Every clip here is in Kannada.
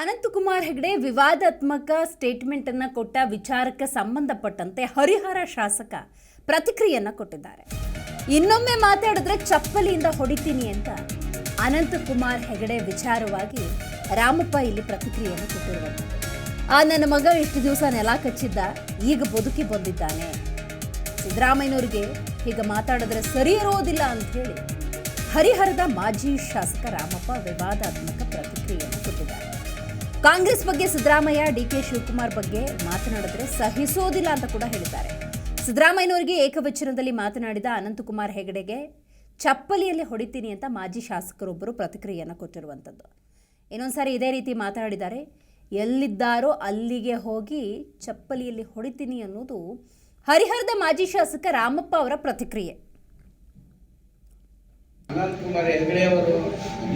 ಅನಂತಕುಮಾರ್ ಹೆಗಡೆ ವಿವಾದಾತ್ಮಕ ಸ್ಟೇಟ್ಮೆಂಟ್ ಅನ್ನ ಕೊಟ್ಟ ವಿಚಾರಕ್ಕೆ ಸಂಬಂಧಪಟ್ಟಂತೆ ಹರಿಹರ ಶಾಸಕ ಪ್ರತಿಕ್ರಿಯೆಯನ್ನ ಕೊಟ್ಟಿದ್ದಾರೆ. ಇನ್ನೊಮ್ಮೆ ಮಾತಾಡಿದ್ರೆ ಚಪ್ಪಲಿಯಿಂದ ಹೊಡಿತೀನಿ ಅಂತ ಅನಂತಕುಮಾರ್ ಹೆಗಡೆ ವಿಚಾರವಾಗಿ ರಾಮಪ್ಪ ಇಲ್ಲಿ ಪ್ರತಿಕ್ರಿಯೆಯನ್ನು ಕೊಟ್ಟಿರುವಂತ. ಆ, ನನ್ನ ಮಗ ಇಷ್ಟು ದಿವಸ ನೆಲ ಕಚ್ಚಿದ್ದ, ಈಗ ಬದುಕಿ ಬಂದಿದ್ದಾನೆ. ಸಿದ್ದರಾಮಯ್ಯನವ್ರಿಗೆ ಈಗ ಮಾತಾಡಿದ್ರೆ ಸರಿ ಇರೋದಿಲ್ಲ ಅಂತ ಹೇಳಿ ಹರಿಹರದ ಮಾಜಿ ಶಾಸಕ ರಾಮಪ್ಪ ವಿವಾದಾತ್ಮಕ ಪ್ರತಿಕ್ರಿಯೆಯನ್ನು ಕೊಟ್ಟಿದ್ದಾರೆ. ಕಾಂಗ್ರೆಸ್ ಬಗ್ಗೆ ಸಿದ್ದರಾಮಯ್ಯ, ಡಿ ಕೆ ಶಿವಕುಮಾರ್ ಬಗ್ಗೆ ಮಾತನಾಡಿದ್ರೆ ಸಹಿಸೋದಿಲ್ಲ ಅಂತ ಕೂಡ ಹೇಳಿದ್ದಾರೆ. ಸಿದ್ದರಾಮಯ್ಯನವರಿಗೆ ಏಕವಚನದಲ್ಲಿ ಮಾತನಾಡಿದ ಅನಂತಕುಮಾರ್ ಹೆಗಡೆಗೆ, ಚಪ್ಪಲಿಯಲ್ಲಿ ಹೊಡಿತೀನಿ ಅಂತ ಮಾಜಿ ಶಾಸಕರೊಬ್ಬರು ಪ್ರತಿಕ್ರಿಯೆಯನ್ನು ಕೊಟ್ಟಿರುವಂಥದ್ದು ಇನ್ನೊಂದ್ಸಾರಿ ಇದೇ ರೀತಿ ಮಾತನಾಡಿದ್ದಾರೆ, ಎಲ್ಲಿದ್ದಾರೋ ಅಲ್ಲಿಗೆ ಹೋಗಿ ಚಪ್ಪಲಿಯಲ್ಲಿ ಹೊಡಿತೀನಿ ಅನ್ನೋದು ಹರಿಹರದ ಮಾಜಿ ಶಾಸಕ ರಾಮಪ್ಪ ಅವರ ಪ್ರತಿಕ್ರಿಯೆ. ಅನಂತಕುಮಾರ್ ಹೆಗಡೆ ಅವರು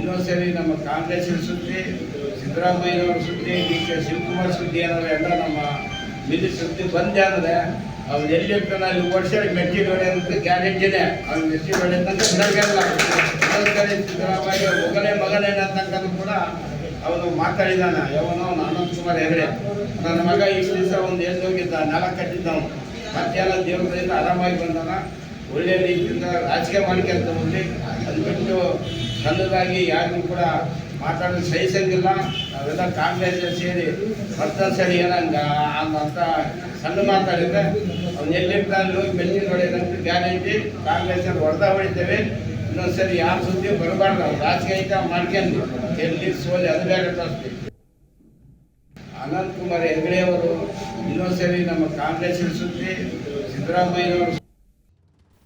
ಇನ್ನೊಂದ್ಸರಿ ನಮ್ಮ ಕಾಂಗ್ರೆಸ್ ಸುದ್ದಿ ಸಿದ್ದರಾಮಯ್ಯನವರ ಸುದ್ದಿ, ಡಿ ಕೆ ಶಿವಕುಮಾರ್ ಸುದ್ದಿ ಅನ್ನೋದು ಎಲ್ಲ ನಮ್ಮ ಮಿಲಿ ಸುದ್ದಿ ಬಂದೆ ಅಂದರೆ ಅವ್ನು ಎಲ್ಲಿರ್ತಾನೆ ಅಲ್ಲಿ ವರ್ಷ ಮೆಟ್ಟಿ ನೋಡಿ ಅಂತ ಗ್ಯಾರಂಟಿನೇ. ಅವ್ನು ಮೆಟ್ಟಿ ನೋಡಿ ಅಂತ ಸಿದ್ದರಾಮಯ್ಯ ಸಿದ್ದರಾಮಯ್ಯ ಮಗನೇ ಅಂತಕ್ಕಂಥ ಕೂಡ ಅವನು ಮಾತಾಡಿದಾನ. ಯಾವನೋ ಅವನು ಅನಂತ್ ಕುಮಾರ್ ಹೆಗಡೆ. ನನ್ನ ಮಗ ಇಷ್ಟು ದಿವಸ ಒಂದು ಎಲ್ಲಿ ಹೋಗಿದ್ದ ನೆಲ ಕಟ್ಟಿದ್ದವನು. ಮತ್ತೆಲ್ಲ ದೇವರಿಂದ ಆರಾಮಾಗಿ ಬಂದಾನ. ಒಳ್ಳೆ ರೀತಿಯಿಂದ ರಾಜಕೀಯ ಮಾಡ್ಕೊಂತ ಅದು ಬಿಟ್ಟು ಸಣ್ಣದಾಗಿ ಯಾರಿಗೂ ಕೂಡ ಮಾತಾಡೋದು ಸಹಿಸಂಗಿಲ್ಲ ನಾವೆಲ್ಲ ಕಾಂಗ್ರೆಸ್ ಸೇರಿ ಮತ್ತೊಂದು ಸರಿ ಏನಂಗ ಅಂತ ಸಣ್ಣ ಮಾತಾಡಿದ್ರೆ ಅವ್ನು ಎಲ್ಲಿರ್ತಾನೆ ಹೋಗಿ ಬೆಲ್ಲಿ ನೋಡಿದಂತ ಗ್ಯಾರಂಟಿ ಕಾಂಗ್ರೆಸ್ ಹೊಡೆದಾ ಹೊಡಿತೇವೆ. ಇನ್ನೊಂದ್ಸರಿ ಯಾವ ಸುದ್ದಿ ಬರಬಾರ್ದು. ಅವ್ರು ರಾಜಕೀಯ ಮಾಡ್ಕೊಂಡು ಎಲ್ಲಿ ಸೋಲಿ ಅದು ಬೇರೆ ತೋರಿಸ್ತೀವಿ ಅನಂತ್ ಕುಮಾರ್ ಹೆಗ್ಡೆಯವರು ಇನ್ನೊಂದ್ಸರಿ ನಮ್ಮ ಕಾಂಗ್ರೆಸ್ ಸುದ್ದಿ ಸಿದ್ದರಾಮಯ್ಯನವರು